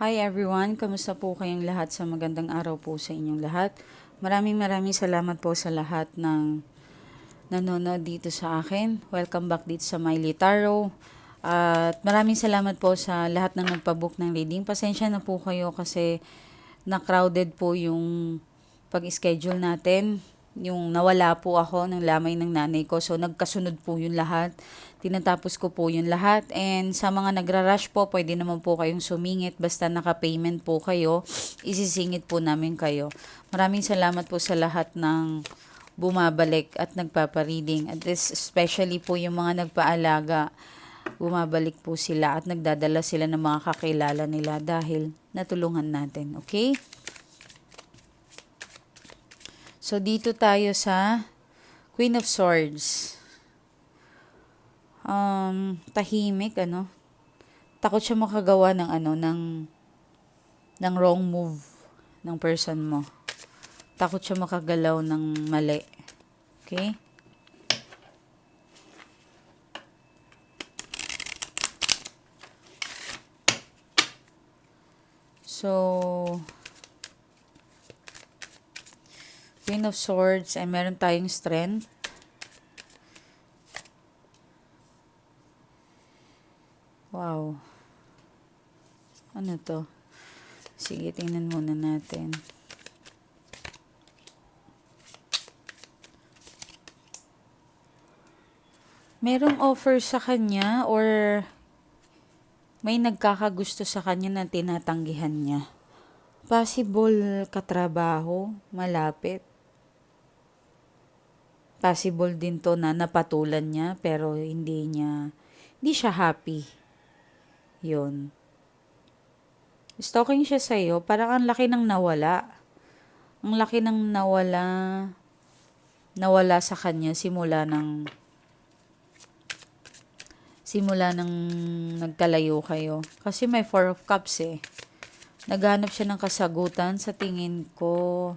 Hi everyone, kamusta po kayong lahat sa magandang araw po sa inyong lahat. Maraming maraming salamat po sa lahat ng nanonood dito sa akin. Welcome back dito sa Miley Tarot. At maraming salamat po sa lahat ng nagpabook ng reading. Pasensya na po kayo kasi na-crowded po yung pag-schedule natin. Yung nawala po ako ng lamay ng nanay ko. So nagkasunod po yung lahat. Tinatapos ko po yung lahat. And sa mga nagra-rush po, pwede naman po kayong sumingit. Basta naka-payment po kayo, isisingit po namin kayo. Maraming salamat po sa lahat ng bumabalik at nagpapareading. At this, especially po yung mga nagpaalaga, bumabalik po sila at nagdadala sila ng mga kakilala nila dahil natulungan natin. Okay? So, dito tayo sa Queen of Swords. Um, tahimik, ano? Takot siya makagawa ng ano, ng, ng wrong move ng person mo. Takot siya makagalaw ng mali. Okay? So, Queen of Swords, ay meron tayong strength. Wow. Ano to? Sige, tingnan muna natin. Merong offer sa kanya or may nagkakagusto sa kanya na tinatanggihan niya. Possible katrabaho, malapit. Possible din to na napatulan niya pero hindi niya, hindi siya happy. Yun. Stalking siya sa'yo, parang ang laki ng nawala. Ang laki ng nawala, nawala sa kanya simula ng simula nang nagkalayo kayo. Kasi may Four of Cups eh. Naghanap siya ng kasagutan sa tingin ko.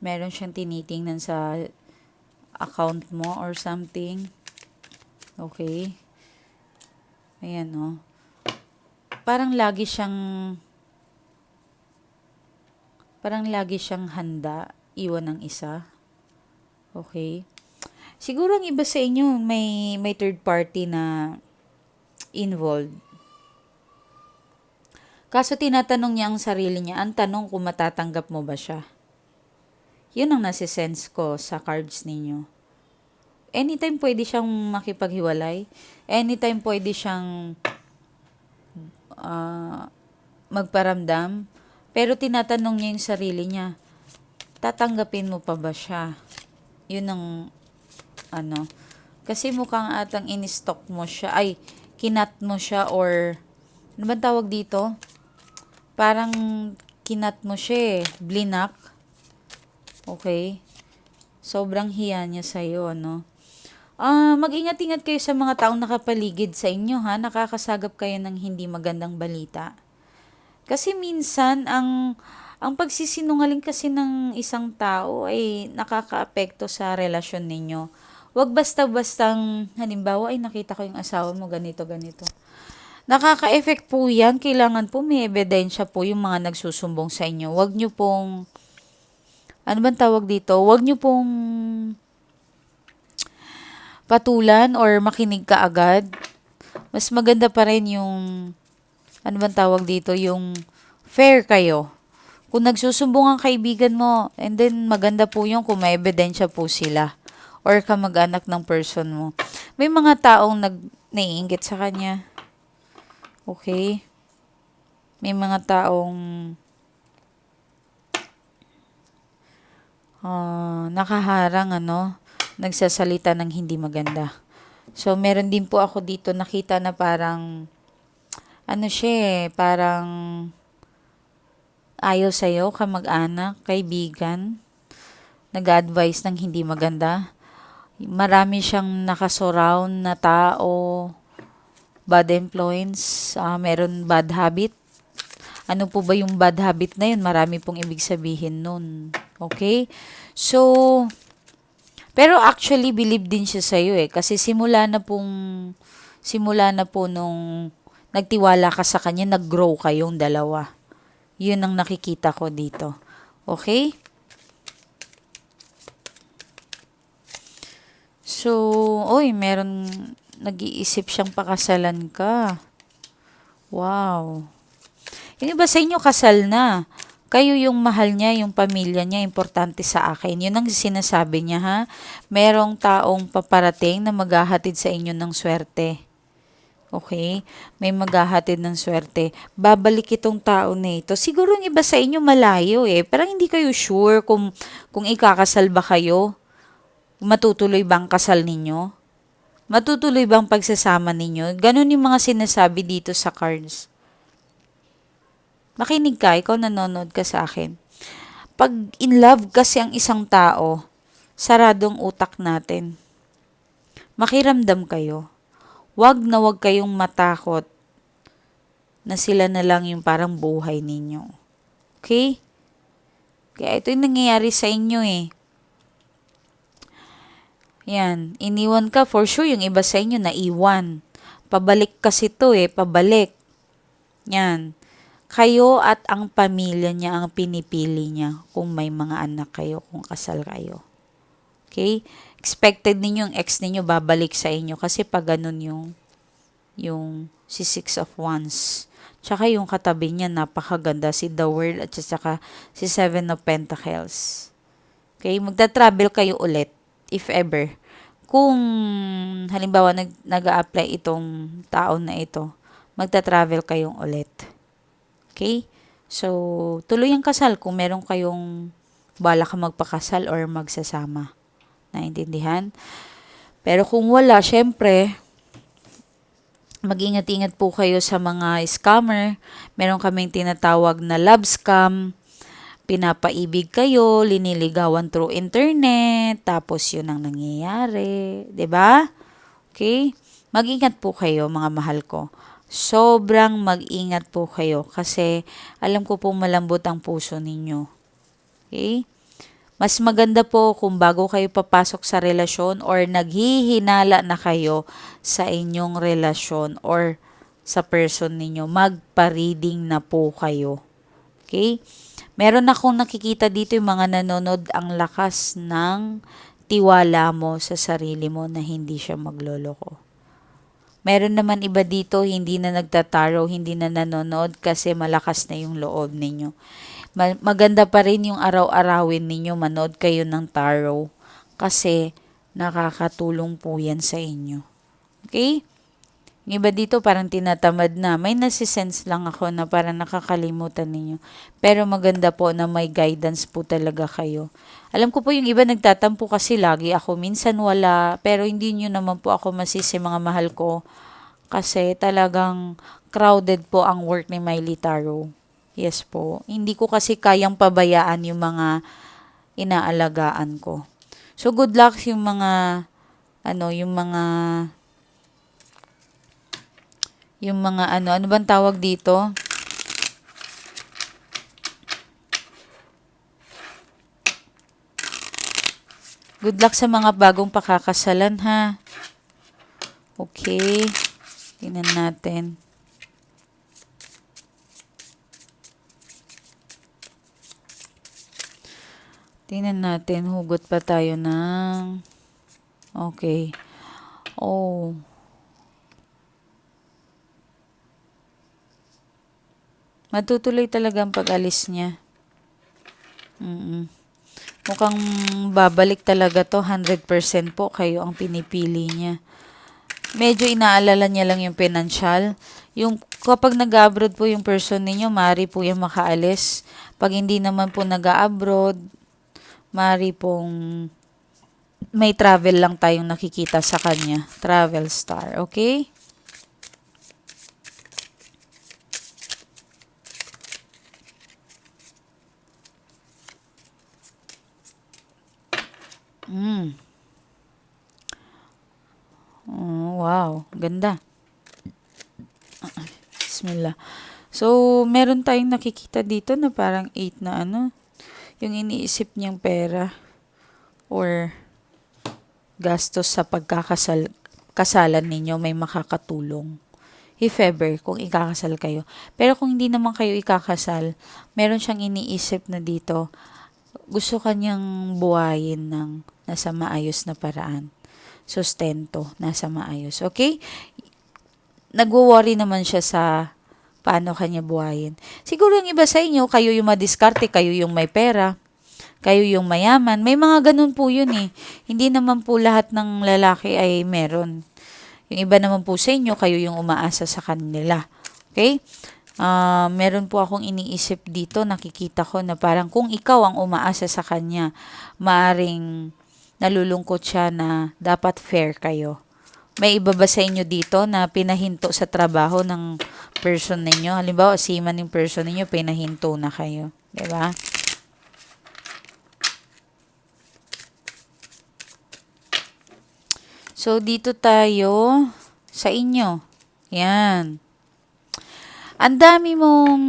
Meron siyang tinitingnan sa account mo or something. Okay. Ayan oh. Parang lagi siyang parang lagi siyang handa iwan ng isa. Okay. Siguro ang iba sa inyo may may third party na involved. Kaso tinatanong niya ang sarili niya, ang tanong kung matatanggap mo ba siya. Yun ang nasisense ko sa cards ninyo. Anytime pwede siyang makipaghiwalay. Anytime pwede siyang uh, magparamdam. Pero tinatanong niya yung sarili niya, tatanggapin mo pa ba siya? Yun ang ano. Kasi mukhang atang in-stock mo siya. Ay, kinat mo siya or ano ba tawag dito? Parang kinat mo siya eh. Blinak. Okay. Sobrang hiya niya sa'yo, ano. Ah, uh, mag-ingat-ingat kayo sa mga taong nakapaligid sa inyo, ha? Nakakasagap kayo ng hindi magandang balita. Kasi minsan, ang ang pagsisinungaling kasi ng isang tao ay nakakaapekto sa relasyon ninyo. Huwag basta-bastang, halimbawa, ay nakita ko yung asawa mo, ganito, ganito. Nakaka-effect po yan. Kailangan po may ebidensya po yung mga nagsusumbong sa inyo. Huwag nyo pong, ano bang tawag dito? Huwag nyo pong patulan or makinig ka agad. Mas maganda pa rin yung, ano bang tawag dito? Yung fair kayo. Kung nagsusumbong ang kaibigan mo, and then maganda po yung kung may ebidensya po sila or kamag-anak ng person mo. May mga taong nag naiingit sa kanya. Okay? May mga taong uh, nakaharang ano, nagsasalita ng hindi maganda. So, meron din po ako dito nakita na parang ano siya eh, parang ayaw sa'yo, kamag-anak, kaibigan, nag-advise ng hindi maganda. Marami siyang nakasurround na tao, bad influence, uh, meron bad habit. Ano po ba yung bad habit na yun? Marami pong ibig sabihin nun. Okay? So, pero actually, believe din siya sa'yo eh. Kasi simula na pong, simula na po nung nagtiwala ka sa kanya, nag-grow kayong dalawa. Yun ang nakikita ko dito. Okay? So, oy, meron nag-iisip siyang pakasalan ka. Wow. Yung iba sa inyo kasal na. Kayo yung mahal niya, yung pamilya niya, importante sa akin. Yun ang sinasabi niya ha. Merong taong paparating na maghahatid sa inyo ng swerte. Okay? May maghahatid ng swerte. Babalik itong tao na ito. Siguro yung iba sa inyo malayo eh. Parang hindi kayo sure kung, kung ikakasal ba kayo. Matutuloy bang kasal ninyo? Matutuloy bang pagsasama ninyo? Ganon yung mga sinasabi dito sa cards. Makinig ka, ikaw nanonood ka sa akin. Pag in love kasi ang isang tao, saradong utak natin. Makiramdam kayo. Huwag na huwag kayong matakot na sila na lang yung parang buhay ninyo. Okay? Kaya ito yung nangyayari sa inyo eh. Yan, iniwan ka for sure yung iba sa inyo naiwan. Pabalik kasi to eh, pabalik. Yan. Kayo at ang pamilya niya ang pinipili niya kung may mga anak kayo, kung kasal kayo. Okay? Expected ninyo yung ex ninyo babalik sa inyo kasi pag ganun yung yung si Six of Wands. Tsaka yung katabi niya napakaganda si The World at saka si Seven of Pentacles. Okay? Magta-travel kayo ulit if ever. Kung halimbawa nag, nag-a-apply itong tao na ito, magta-travel kayong ulit. Okay? So, tuloy ang kasal kung meron kayong bala ka magpakasal or magsasama. Naintindihan? Pero kung wala, syempre, mag-ingat-ingat po kayo sa mga scammer. Meron kaming tinatawag na love scam. Pinapaibig kayo, liniligawan through internet, tapos yun ang nangyayari. ba? Okay? Mag-ingat po kayo, mga mahal ko sobrang mag-ingat po kayo kasi alam ko pong malambot ang puso ninyo. Okay? Mas maganda po kung bago kayo papasok sa relasyon or naghihinala na kayo sa inyong relasyon or sa person ninyo, magpa-reading na po kayo. Okay? Meron akong nakikita dito yung mga nanonood ang lakas ng tiwala mo sa sarili mo na hindi siya magloloko. Meron naman iba dito, hindi na nagtataro, hindi na nanonood kasi malakas na yung loob ninyo. Maganda pa rin yung araw-arawin ninyo, manood kayo ng tarot kasi nakakatulong po yan sa inyo. Okay? Yung iba dito parang tinatamad na. May nasisense lang ako na parang nakakalimutan ninyo. Pero maganda po na may guidance po talaga kayo. Alam ko po yung iba nagtatampo kasi lagi ako. Minsan wala. Pero hindi nyo naman po ako masisi mga mahal ko. Kasi talagang crowded po ang work ni Miley Taro. Yes po. Hindi ko kasi kayang pabayaan yung mga inaalagaan ko. So good luck yung mga ano, yung mga yung mga ano, ano bang tawag dito? Good luck sa mga bagong pakakasalan ha. Okay. Tingnan natin. Tingnan natin, hugot pa tayo ng... Okay. Oh. Matutuloy talaga ang pag-alis niya. Mm-mm. Mukhang babalik talaga to. 100% po kayo ang pinipili niya. Medyo inaalala niya lang yung financial. Yung kapag nag-abroad po yung person ninyo, mari po yung makaalis. Pag hindi naman po nag-abroad, mari pong may travel lang tayong nakikita sa kanya. Travel star, okay? Mm. Oh, wow, ganda. Bismillah. So, meron tayong nakikita dito na parang 8 na ano, yung iniisip niyang pera or gastos sa pagkakasal kasalan ninyo may makakatulong. if ever, kung ikakasal kayo. Pero kung hindi naman kayo ikakasal, meron siyang iniisip na dito, gusto kanyang buhayin ng nasa maayos na paraan. Sustento, nasa maayos. Okay? Nagwo-worry naman siya sa paano kanya buhayin. Siguro yung iba sa inyo, kayo yung madiskarte, kayo yung may pera, kayo yung mayaman. May mga ganun po yun eh. Hindi naman po lahat ng lalaki ay meron. Yung iba naman po sa inyo, kayo yung umaasa sa kanila. Okay? Ah, meron po akong iniisip dito, nakikita ko na parang kung ikaw ang umaasa sa kanya, maaring nalulungkot siya na dapat fair kayo. May iba ba sa inyo dito na pinahinto sa trabaho ng person ninyo? Halimbawa, seaman yung person ninyo, pinahinto na kayo. ba? So, dito tayo sa inyo. Yan. Ang dami mong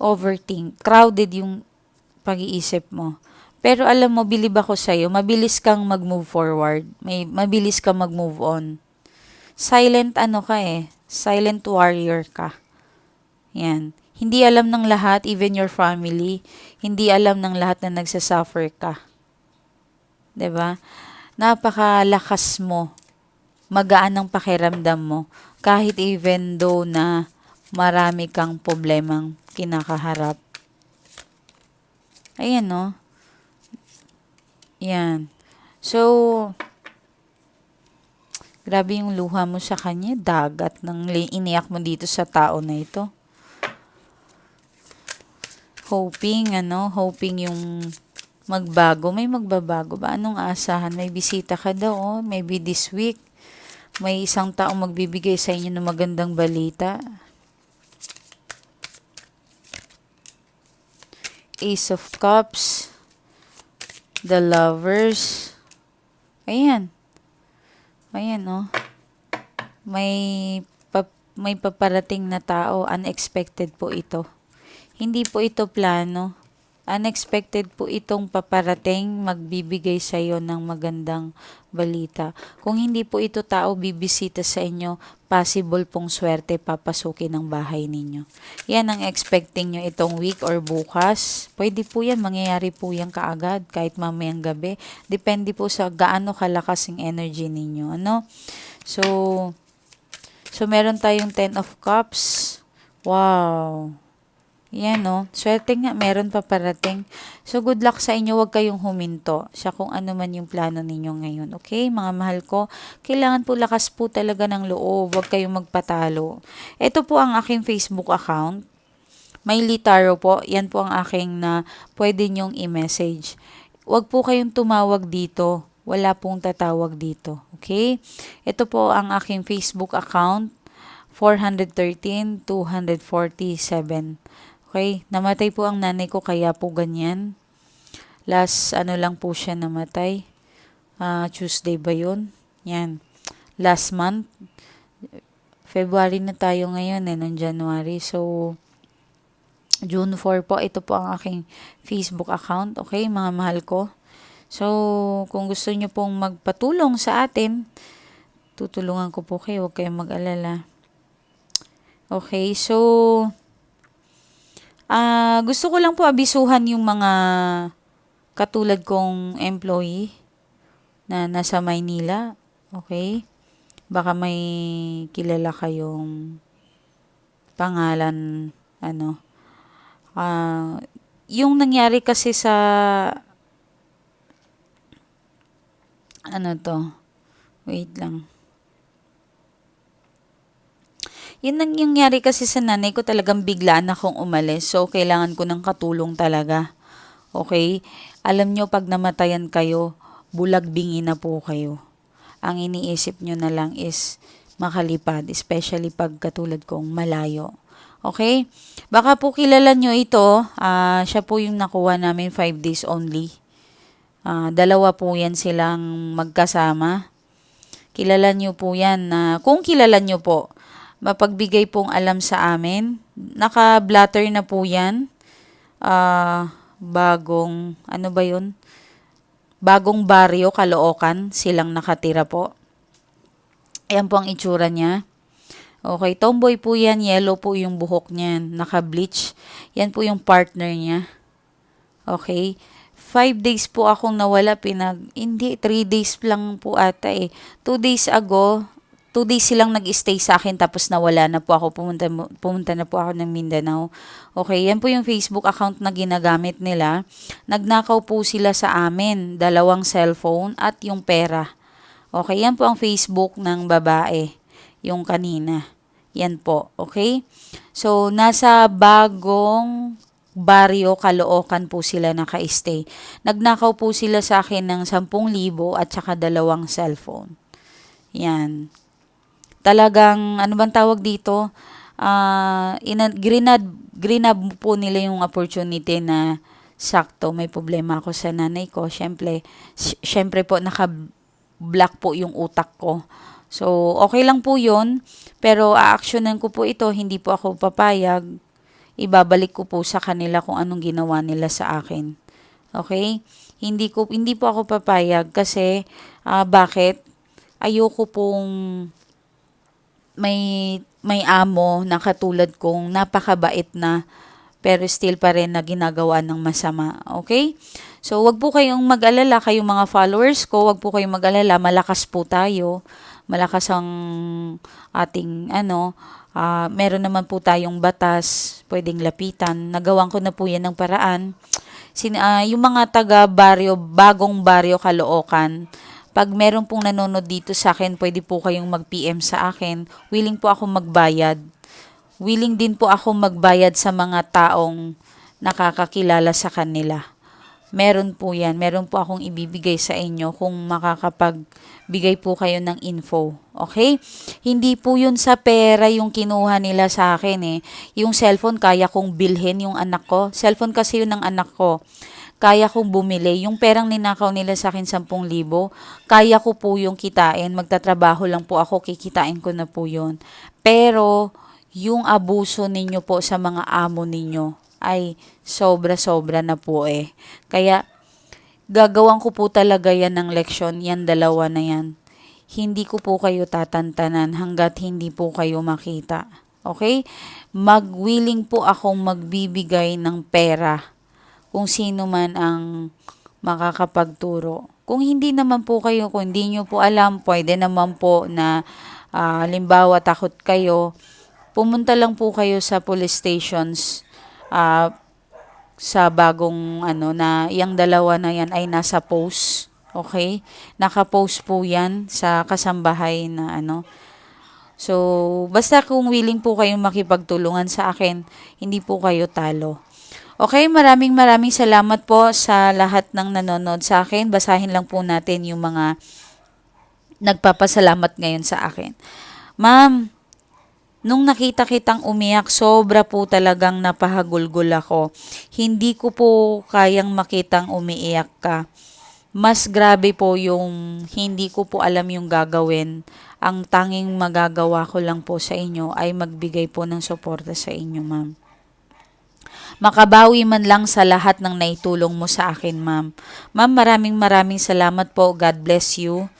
overthink. Crowded yung pag-iisip mo. Pero alam mo, bilib ako sa'yo, mabilis kang mag-move forward. May, mabilis kang mag-move on. Silent ano ka eh. Silent warrior ka. Yan. Hindi alam ng lahat, even your family. Hindi alam ng lahat na nagsasuffer ka. ba? Napakalakas mo. Magaan ang pakiramdam mo kahit even though na marami kang problemang kinakaharap. Ayan, no? Yan. So, grabe yung luha mo sa kanya. Dagat ng li- iniyak mo dito sa tao na ito. Hoping, ano, hoping yung magbago. May magbabago ba? Anong aasahan? May bisita ka daw, oh. Maybe this week. May isang taong magbibigay sa inyo ng magandang balita. Ace of Cups. The Lovers. Ayan. Ayan, oh. May, pa, may paparating na tao. Unexpected po ito. Hindi po ito plano unexpected po itong paparating magbibigay sa iyo ng magandang balita. Kung hindi po ito tao bibisita sa inyo, possible pong swerte papasukin ng bahay ninyo. Yan ang expecting nyo itong week or bukas. Pwede po yan, mangyayari po yan kaagad kahit mamayang gabi. Depende po sa gaano kalakas yung energy ninyo. Ano? So, so meron tayong 10 of cups. Wow. Yan, no? Swerte nga, meron pa parating. So, good luck sa inyo. Huwag kayong huminto sa kung ano man yung plano ninyo ngayon. Okay, mga mahal ko? Kailangan po lakas po talaga ng loob. Huwag kayong magpatalo. Ito po ang aking Facebook account. May litaro po. Yan po ang aking na pwede nyong i-message. Huwag po kayong tumawag dito. Wala pong tatawag dito. Okay? Ito po ang aking Facebook account. 413 247 Okay, namatay po ang nanay ko kaya po ganyan. Last ano lang po siya namatay. Uh, Tuesday ba yun? Yan. Last month. February na tayo ngayon eh, ng January. So, June 4 po, ito po ang aking Facebook account. Okay, mga mahal ko. So, kung gusto nyo pong magpatulong sa atin, tutulungan ko po kayo. Huwag kayong mag-alala. Okay, so, Ah, gusto ko lang po abisuhan yung mga katulad kong employee na nasa Maynila. Okay? Baka may kilala kayong pangalan ano. Ah, yung nangyari kasi sa ano to? Wait lang. Yun ang nangyari kasi sa nanay ko talagang biglaan akong umalis. So, kailangan ko ng katulong talaga. Okay? Alam nyo, pag namatayan kayo, bulag bingi na po kayo. Ang iniisip nyo na lang is makalipad, especially pag katulad kong malayo. Okay? Baka po kilala nyo ito. Uh, siya po yung nakuha namin 5 days only. Uh, dalawa po yan silang magkasama. Kilala nyo po yan na, uh, kung kilala nyo po, mapagbigay pong alam sa amin. Naka-blatter na po yan. Uh, bagong, ano ba yun? Bagong baryo, Caloocan, silang nakatira po. Ayan po ang itsura niya. Okay, tomboy po yan. Yellow po yung buhok niyan. Naka-bleach. Yan po yung partner niya. Okay. Five days po akong nawala. Pinag, hindi, three days lang po ata eh. Two days ago, two days silang nag-stay sa akin tapos nawala na po ako. Pumunta, pumunta na po ako ng Mindanao. Okay, yan po yung Facebook account na ginagamit nila. Nagnakaw po sila sa amin. Dalawang cellphone at yung pera. Okay, yan po ang Facebook ng babae. Yung kanina. Yan po, okay? So, nasa bagong baryo Caloocan po sila naka-stay. Nagnakaw po sila sa akin ng 10,000 at saka dalawang cellphone. Yan. Talagang, ano bang tawag dito? Ah, ina, grinab, grinab po nila yung opportunity na sakto, may problema ako sa nanay ko. Siyempre, sy- syempre po, naka-black po yung utak ko. So, okay lang po yun. Pero, a-actionan ko po ito. Hindi po ako papayag ibabalik ko po sa kanila kung anong ginawa nila sa akin. Okay? Hindi ko hindi po ako papayag kasi ah, bakit? Ayoko pong may may amo na katulad kong napakabait na pero still pa rin na ginagawa ng masama. Okay? So, wag po kayong mag-alala, kayong mga followers ko, wag po kayong mag-alala, malakas po tayo. Malakas ang ating ano, Ah, meron naman po tayong batas, pwedeng lapitan. Nagawan ko na po yan ng paraan. Sin, ah, yung mga taga baryo, bagong baryo Caloocan, pag meron pong nanonood dito sa akin, pwede po kayong mag-PM sa akin. Willing po ako magbayad. Willing din po ako magbayad sa mga taong nakakakilala sa kanila. Meron po yan. Meron po akong ibibigay sa inyo kung makakapagbigay po kayo ng info. Okay? Hindi po yun sa pera yung kinuha nila sa akin eh. Yung cellphone, kaya kong bilhin yung anak ko. Cellphone kasi yun ng anak ko. Kaya kong bumili. Yung perang ninakaw nila sa akin 10,000, kaya ko po yung kitain. Magtatrabaho lang po ako, kikitain ko na po yun. Pero, yung abuso ninyo po sa mga amo ninyo, ay sobra-sobra na po eh. Kaya gagawan ko po talaga yan ng leksyon, yan dalawa na yan. Hindi ko po kayo tatantanan hanggat hindi po kayo makita. Okay? Magwilling po akong magbibigay ng pera kung sino man ang makakapagturo. Kung hindi naman po kayo, kung hindi nyo po alam, pwede naman po na uh, halimbawa takot kayo, pumunta lang po kayo sa police stations uh, sa bagong ano na yung dalawa na yan ay nasa post. Okay? Naka-post po yan sa kasambahay na ano. So, basta kung willing po kayong makipagtulungan sa akin, hindi po kayo talo. Okay, maraming maraming salamat po sa lahat ng nanonood sa akin. Basahin lang po natin yung mga nagpapasalamat ngayon sa akin. Ma'am, Nung nakita kitang umiyak, sobra po talagang napahagulgol ako. Hindi ko po kayang makitang umiiyak ka. Mas grabe po yung hindi ko po alam yung gagawin. Ang tanging magagawa ko lang po sa inyo ay magbigay po ng suporta sa inyo, ma'am. Makabawi man lang sa lahat ng naitulong mo sa akin, ma'am. Ma'am, maraming maraming salamat po. God bless you.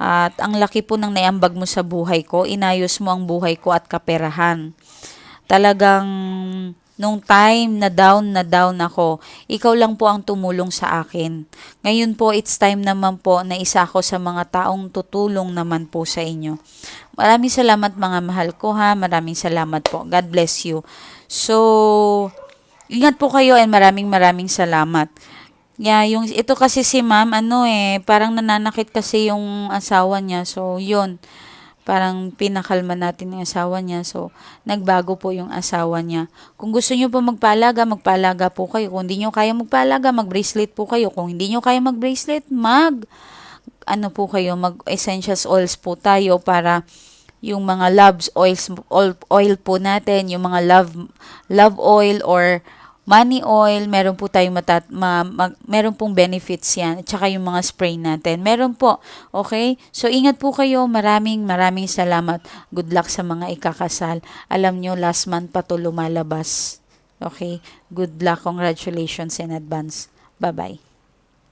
At ang laki po ng naiambag mo sa buhay ko, inayos mo ang buhay ko at kaperahan. Talagang nung time na down na down ako, ikaw lang po ang tumulong sa akin. Ngayon po, it's time naman po na isa ako sa mga taong tutulong naman po sa inyo. Maraming salamat mga mahal ko ha. Maraming salamat po. God bless you. So, ingat po kayo and maraming maraming salamat. Yeah, yung ito kasi si ma'am, ano eh, parang nananakit kasi yung asawa niya. So, yun. Parang pinakalma natin yung asawa niya. So, nagbago po yung asawa niya. Kung gusto niyo po magpaalaga, magpaalaga po kayo. Kung hindi niyo kaya magpaalaga, mag-bracelet po kayo. Kung hindi niyo kaya mag-bracelet, mag ano po kayo, mag essentials oils po tayo para yung mga loves oils oil, oil po natin, yung mga love love oil or money oil, meron po tayong matat, ma, ma, meron pong benefits yan, at saka yung mga spray natin. Meron po, okay? So, ingat po kayo. Maraming, maraming salamat. Good luck sa mga ikakasal. Alam nyo, last month pa to lumalabas. Okay? Good luck. Congratulations in advance. Bye-bye.